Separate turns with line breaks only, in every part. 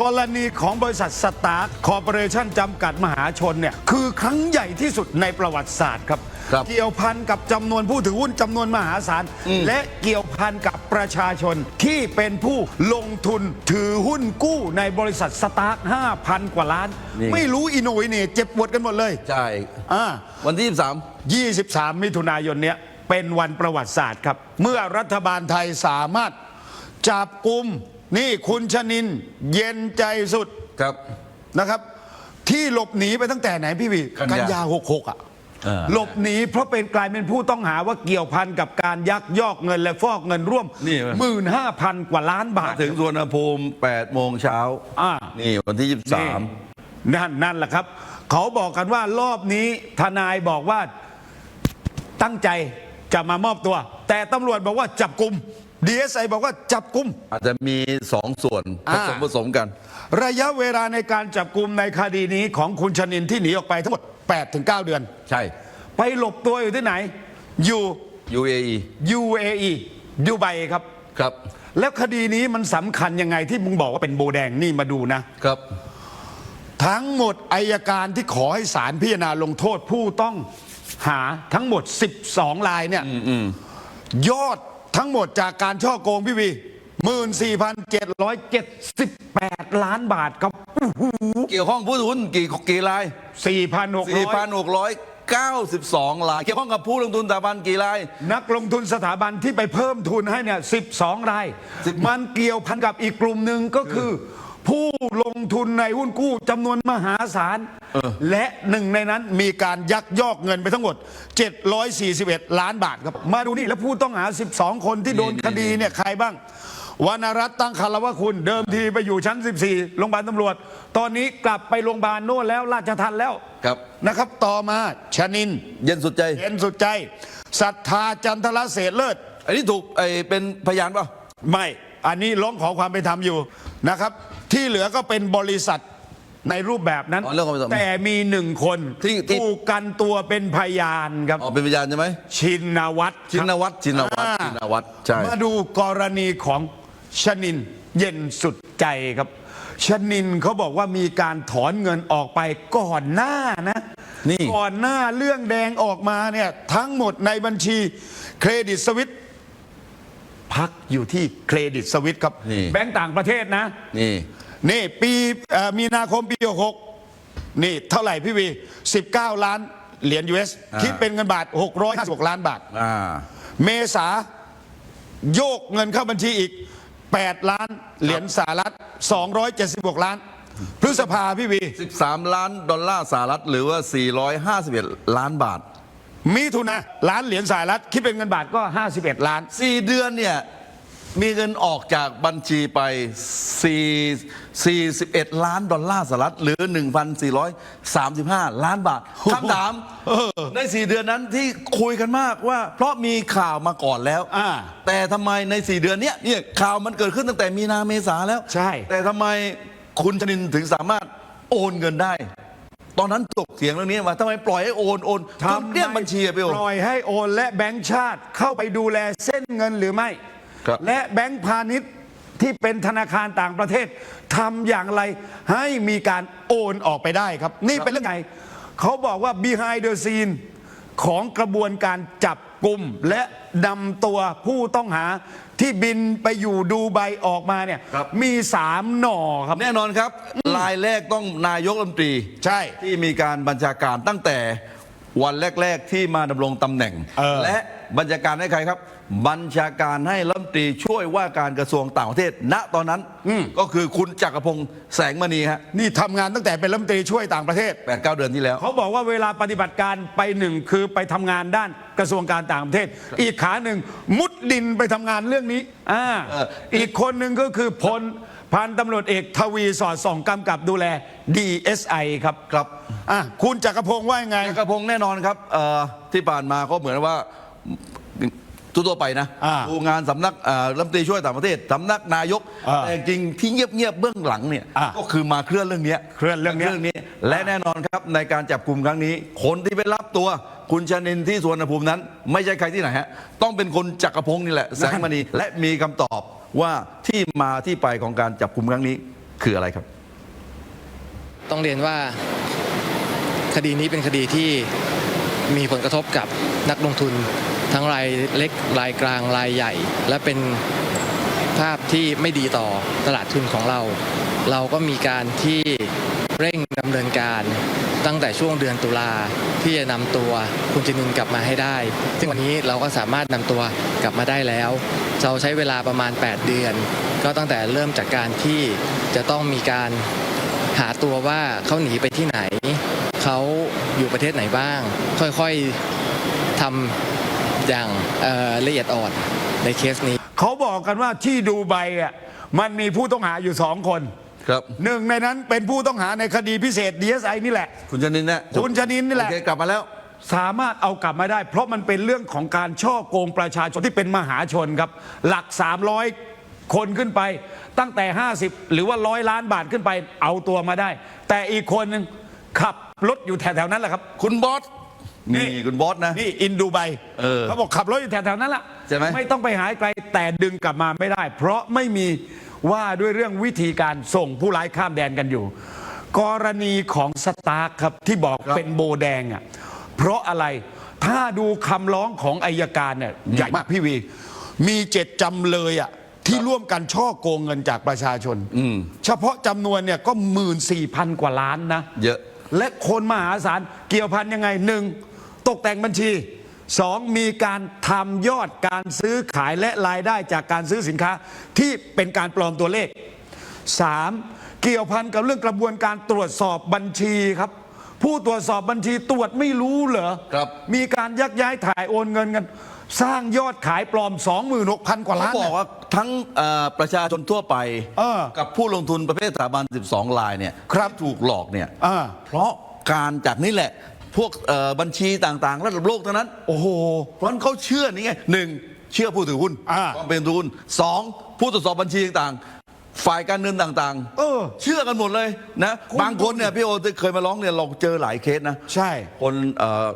กรณีของบริษัทสตาร์คอร์ปอเรชั่นจำกัดมหาชนเนี่ยคือครั้งใหญ่ที่สุดในประวัติศาสตร์ครับ
ครับ
เกี่ยวพันกับจำนวนผู้ถือหุ้นจำนวนมหาศาล และเกี่ยวพันกับประชาชนที่เป็นผู้ลงทุนถือหุ้นกู้ในบริษัทสตาร์5,000 กว่าล้าน
นี่
ไม่รู้อิโหนยเนี่ยเจ็บปวดกันหมดเลย
ใช่
อ่า
วันที่
23มิถุนายนเนี้ยเป็นวันประวัติศาสตร์ครับ เมื่อรัฐบาลไทยสามารถจับกลุ่ม นี่คุณชนินเย็นใจสุด
23ครับ
นะครับ ที่หลบหนีไปตั้งแต่ไหนพี่วี
กันยา
กันยา66อะ
เออ
หลบหนีเพราะเป็นกลายเป็นผู้ต้องหาว่าเกี่ยวพันกับการยักยอกเงินและฟอกเงินร่วม
นี่
หมื่นห้าพันกว่าล้านบาท
ถึงสวนภูมิ8โมงเช้า
อ่า
นี่วันที่
นี่นั่นนั่นแหละครับ เขาบอกกันว่ารอบนี้ทนายบอกว่าตั้งใจจะมามอบตัว แต่ตำรวจบอกว่าจับกลุ่ม DSI บอกว่าจับกลุ่ม
23อาจจะมี2ส่วนผ
อ่า
สมผสมกัน
ระยะเวลาในการจับกลุ่มในคดีนี้ของคุณชนินที่หนีออกไปทั้งหมด8-9เดือน
ใช่
ไปหลบตัวอยู่ที่ไหน อยู่
UAE
UAE ดูไบครับ
ครับ
แล้วคดีนี้มันสำคัญยังไงที่มึงบอกว่าเป็นโบแดงนี่มาดูนะ
ครับ
ทั้งหมดอายการที่ขอให้ศาลพิจารณาลงโทษผู้ต้องหาทั้งหมด 12 รายเนี่ยยอด ทั้งหมดจากการช่อโกงพี่วี14,778 ล้านบาทครับ
เกี่ยวข้องผู้ถือหุ้นกี่กี่ราย
4,600
4,692 ราย เกี่ยวข้องกับผู้ลงทุนสถาบันกี่ราย
นักลงทุนสถาบันที่ไปเพิ่มทุนให้เนี่ย 12 ราย
สิบ
มันเกี่ยวพันกับอีกกลุ่มหนึ่งก็คือ ผู้ลงทุนในหุ้นกู้จำนวนมหาศาล และหนึ่งในนั้นมีการยักยอกเงินไปทั้งหมด 741 ล้านบาทครับ มาดูนี่แล้วผู้ต้องหา 12 คนที่โดน
นี่
คดีเนี่ยใครบ้างวรรณรัตน์ตั้งคารวะคุณเดิมทีไปอยู่ชั้น 14 โรงพยาบาลตำรวจ ตอนนี้กลับไปโรงพยาบาลโน่นแล้วราชทันแล้ว
ครับ
นะครับ ต่อมาชนิน
เย็นสุดใจ
เย็นสุดใจศรัทธาจันทรเศรษฐ์เลิศ
อันนี้ถูกไอเป็นพยานเปล่า
ไม่ อันนี้ร้องขอความเป็นธรรมอยู่นะครับ ที่เหลือก็เป็นบริษัทในรูปแบบนั้น
อ๋อเรื่องความเป็นธรรม
แต่มีหนึ่งคน
ที่ที่
ถูกกันตัวเป็นพยานครับ
อ๋อเป็นพยานใช่ไหม
ชินวัตร
ชินวัตรชินวัตร
อ่า
ชินวัตรใช่
มาดูกรณีของชนินเย็นสุดใจครับ ชนินเขาบอกว่ามีการถอนเงินออกไปก่อนหน้านะ
นี่
ก่อนหน้าเรื่องแดงออกมาเนี่ยทั้งหมดในบัญชีเครดิตสวิต พักอยู่ที่เครดิตสวิตครับ
นี่
แบงก์ต่างประเทศนะ
นี่
นี่ปีเอ่อมีนาคมปี 66 นี่เท่าไหร่พี่วี 19 ล้านเหรียญ US
อ่า
คิดเป็นเงินบาท 656 ล้านบาท
อ่า
เมษาโยกเงินเข้าบัญชีอีก 8 ล้านเหรียญสหรัฐ 276 ล้าน พฤษภาพี่วี
13 ล้านดอลลาร์สหรัฐหรือว่า 451 ล้านบาท
มิถุนาล้านเหรียญสหรัฐคิดเป็นเงินบาทก็ 51 ล้าน
4เดือนเนี่ย มีเงินออกจากบัญชีไป 4 41 ล้านดอลลาร์สหรัฐ หรือ 1,435 ล้านบาทคำถามใน 4 เดือนนั้นที่คุยกันมากว่า เพราะมีข่าวมาก่อนแล้ว
อ่า
แต่ทำไมใน 4 เดือนเนี้ยเนี่ยข่าวมันเกิดขึ้นตั้งแต่มีนาเมษาแล้ว
ใช่
แต่ทำไมคุณชนินถึงสามารถโอนเงินได้ ตอนนั้นตกเสียงเรื่องนี้มาทำไมปล่อยให้โอนโอนจนเรียกบัญชีอะไปโอน
ปล่อยให้โอนและแบงก์ชาติเข้าไปดูแลเส้นเงินหรือไม่
ครับ
และแบงก์พาณิชย์ที่เป็นธนาคารต่างประเทศทำอย่างไรให้มีการโอนออกไปได้ครับ นี่เป็นเรื่องไงเขาบอกว่า behind the scene ของกระบวนการจับกลุ่มและนำตัวผู้ต้องหาที่บินไปอยู่ดูไบออกมาเนี่ย
ครับ
มีสามหน่อครับ
แน่นอนครับ รายแรกต้องนายกรัฐมนตรี
ใช่
ที่มีการบัญชาการตั้งแต่วันแรก ๆ ที่มาดำรงตำแหน่ง
เออ
และ บัญชาการให้ใครครับ บัญชาการให้รัฐมนตรีช่วยว่าการกระทรวงต่างประเทศ ณตอนนั้นก็คือคุณจักรพงศ์แสงมณีฮะ
นี่ทำงานตั้งแต่เป็นรัฐมนตรีช่วยต่างประเทศ
แปดเก้าเดือนที่แล้ว
เขาบอกว่าเวลาปฏิบัติการไปหนึ่งคือไปทำงานด้านกระทรวงการต่างประเทศ อีกขาหนึ่งมุดดินไปทำงานเรื่องนี้อ่า
เออ
อีกคนหนึ่งก็คือพลพันตำรวจเอกทวีสอดส่องกำกับดูแล DSI ครับ
ครับ
อะคุณจักรพงศ์ว่ายังไง
จักรพงศ์แน่นอนครับเอ่อที่ผ่านมาก็เหมือนว่า ทั่วๆไปนะ
อ่า
ดูงานสำนักเอ่อรัฐมนตรีช่วยต่างประเทศสำนักนายก
อ่า
แต่จริงที่เงียบๆเบื้องหลังเนี่ย
อ่า
ก็คือมาเคลื่อนเรื่องนี้ย
เคลื่อนเรื่องเนี้ย
นี้และแน่นอนครับในการจับกลุ่มครั้งนี้ คนที่ไปรับตัวคุณชนินที่สวนภูมินั้น ไม่ใช่ใครที่ไหนฮะต้องเป็นคนจักรพงศ์นี่แหละแสงมณีและมีคำตอบว่าที่มาที่ไปของการจับกลุ่มครั้งนี้คืออะไรครับ
ต้องเรียนว่าคดีนี้เป็นคดีที่มีผลกระทบกับนักลงทุน ทั้งรายเล็กรายกลางรายใหญ่ และเป็นภาพที่ไม่ดีต่อตลาดทุนของเรา เราก็มีการที่เร่งดำเนินการตั้งแต่ช่วงเดือนตุลาที่จะนำตัวคุณจินินกลับมาให้ได้ ซึ่งวันนี้เราก็สามารถนำตัวกลับมาได้แล้ว เราใช้เวลาประมาณ 8 เดือน ก็ตั้งแต่เริ่มจากการที่จะต้องมีการหาตัวว่าเขาหนีไปที่ไหน เขาอยู่ประเทศไหนบ้าง ค่อยๆทำ อย่างเอ่อละเอียดอ่อนในเคสนี้
เขาบอกกันว่าที่ดูไบอะมันมีผู้ต้องหาอยู่สองคน
ครับ
หนึ่งในนั้นเป็นผู้ต้องหาในคดีพิเศษ DSI นี่แหละ
คุณชนินนะ
คุณชนินนี่แหละ
โอเคกลับมาแล้ว
สามารถเอากลับมาได้ เพราะมันเป็นเรื่องของการช่อโกงประชาชนที่เป็นมหาชนครับ หลัก 300 คนขึ้นไป ตั้งแต่ 50 หรือว่าร้อยล้านบาทขึ้นไปเอาตัวมาได้ แต่อีกคนหนึงขับรถอยู่แถวๆนั้นแหละครับ
คุณบอส
นี่
นี่คุณบอสนะ
นี่อินดูไบ
เออ
เขาบอกขับรถอยู่แถวๆนั้นแหละ
ใช่ไหม
ไม่ต้องไปหาไกลแต่ดึงกลับมาไม่ได้ เพราะไม่มีว่าด้วยเรื่องวิธีการส่งผู้ร้ายข้ามแดนกันอยู่ กรณีของสตาร์คครับที่บอกเป็นโบแดงอะเพราะอะไรถ้าดูคำร้องของอายการเนี่ยใหญ่มากพี่วี มีเจ็ดจำเลยอะที่ร่วมกันช่อโกงเงินจากประชาชนเฉพาะจำนวนเนี่ยก็หมื่นสี่พันกว่าล้านนะ
เยอะ
และคนมหาศาลเกี่ยวพันยังไงหนึ่ง ตกแต่งบัญชีสองมีการทำยอดการซื้อขายและรายได้จากการซื้อสินค้าที่เป็นการปลอมตัวเลขสามเกี่ยวพันกับเรื่องกระบวนการตรวจสอบบัญชีครับ ผู้ตรวจสอบบัญชีตรวจไม่รู้เหรอ
ครับ
มีการยักย้ายถ่ายโอนเงินกัน สร้างยอดขายปลอม 26,000 กว่า
เขา
ล้าน
บอก
น่ะ
ว่าทั้งเอ่อประชาชนทั่วไป
เออ
กับผู้ลงทุนประเภทสถาบัน 12 ลายเนี่ย
ครับ
ที่ถูกหลอกเนี่ย
อ่า
เพราะการจากนี่แหละ พวกเอ่อบัญชีต่างๆ ระดับโลกทั้งนั้น
โอ้โห
เพราะฉะนั้นเขาเชื่อนี่ไงหนึ่งเชื่อผู้ถือหุ้น
อ่า
ความเป็นผู้ถือหุ้นสองผู้ตรวจสอบบัญชีต่างๆ ฝ่ายการเงินต่าง
เออ
เชื่อกันหมดเลยนะ
คุณ
บางคนเนี่ยพี่โอเคยมาร้องเนี่ยเราเจอหลายเคสนะ
ใช่
คนเอ่อ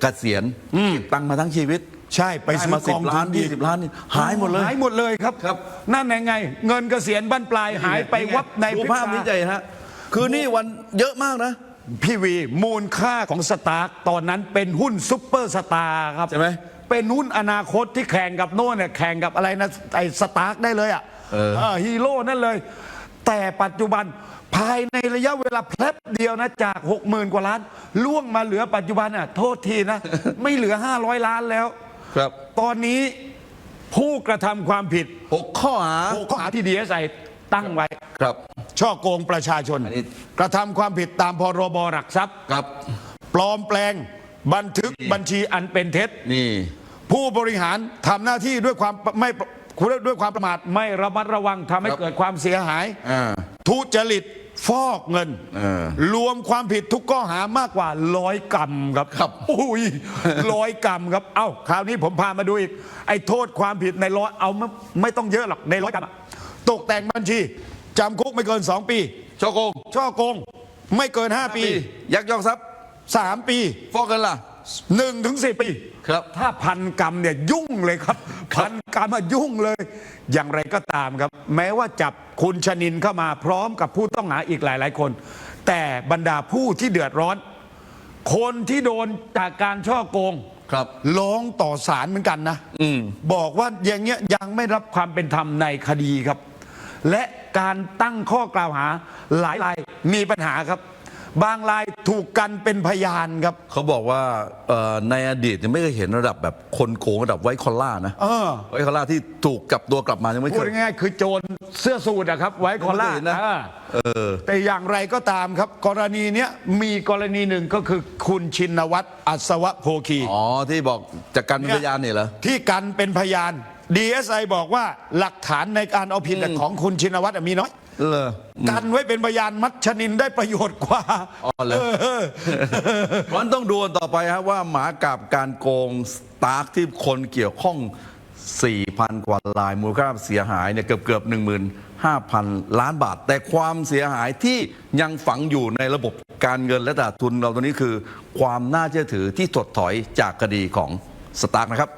เกษียณเก็บตังค์มาทั้งชีวิต
ใช่ไปซื้อ
ด้มาสิ
กอบง
ล้าน
ทุน
ยี่สิบล้านนี่หายหมดเลย
หายหมดเลยครับ
ครับ
นั่นไง เงินเกษียณบั้นปลายหายไปวับใน
ดู
พริบ
ภาพนี้
ตา
ใจฮะคือนี่วันเยอะมากนะ
พี่วีมูลค่าของสตาร์กตอนนั้นเป็นหุ้นซุปเปอร์สตาร์ครับ
ใช่ไหม
เป็นหุ้นอนาคตที่แข่งกับโน่นเนี่ยแข่งกับอะไรนะไอ้สตาร์กได้เลยอะ
เออ
เออฮีโร่นั่นเลย แต่ปัจจุบันภายในระยะเวลาแป๊บเดียวนะจาก 60,000 กว่าล้านล่วงมาเหลือปัจจุบันอะโทษทีนะ ไม่เหลือ 500 ล้านแล้ว
ครับ
ตอนนี้ผู้กระทำความผิด
หกข้อหา
หกข้อหาที่ดีเอสไอตั้งไว้
ครับ
ช่อโกงประชาชน
อันนี้
กระทำความผิดตามพรบหลักทรัพย์
ครับ
ปลอมแปลงบันทึกบัญชีอันเป็นเท็จ
นี่
ผู้บริหารทำหน้าที่ด้วยความไม่ด้วยความประมาทไม่ระมัดระวังทำให้
ครับ
เกิดความเสียหาย
อ่า
ทุจริตฟอกเงิน
เออ
รวมความผิดทุกข้อหามากกว่าร้อยกรัมครับ
ครับ
อุ้ยร้อยกรัมครับ เอ้าคราวนี้ผมพามาดูอีก ไอ้โทษความผิดในร้อยเอาไม่ไม่ต้องเยอะหรอกในร้อยกรัมอะตกแต่งบัญชี จำคุกไม่เกิน 2 ปี
ช่อโกง
ช่อโกงไม่เกิน 5 ปี
ยักยอกทรัพย์
3 ปี
ฟอกเงินล่ะ
1ถึง4ปี
ครับ
ถ้าพันกรรมเนี่ยยุ่งเลยครับ พันกรรมอะยุ่งเลย อย่างไรก็ตามครับ แม้ว่าจับคุณชนินเข้ามาพร้อมกับผู้ต้องหาอีกหลาย ๆ คน แต่บรรดาผู้ที่เดือดร้อน คนที่โดนจากการช่อโกง
ครับ
ร้องต่อศาลเหมือนกันนะ
อืม
บอกว่าอย่างเงี้ยยังไม่รับความเป็นธรรมในคดีครับ และการตั้งข้อกล่าวหาหลายรายมีปัญหาครับ บางรายถูกกันเป็นพยานครับ
เขาบอกว่าเอ่อในอดีตเนี่ยไม่เคยเห็นระดับแบบคนโกงระดับไวท์คอลล่านะ
เออ
ไวท์คอลล่าที่ถูกกลับตัวกลับมายังไม่
พู
เค
ด
ย
ง่ายๆคือโจรเสื้อสูทอะครับ ไว้คอล่า
ไม่เคยเห็นนะ
อ่า
เออ
แต่อย่างไรก็ตามครับ กรณีเนี้ยมีกรณีหนึ่งก็คือคุณชินวัตรอัศวะโพคี
อ๋อ ที่บอกจากการเป็นพยานเนี่ยเหรอ
ที่กันเป็นพยาน DSI บอกว่าหลักฐานในการเอาผิดของคุณชินวัตรอะมีน้อย
เลอ
กันไว้เป็นพยานมัชนินได้ประโยชน์กว่า
อ๋อเหรอเพราะฉะนั้นต้องดูกันต่อไปฮะว่าหมากับการโกงสตาร์กที่คนเกี่ยวข้อง 4,000 กว่าลายมูลค่าเสียหายเนี่ยเกือบเกือบ15,000 ล้านบาท แต่ความเสียหายที่ยังฝังอยู่ในระบบการเงินและตลาดทุนเราตัวนี้คือ ความน่าเชื่อถือที่ถดถอยจากคดีของสตาร์กนะครับ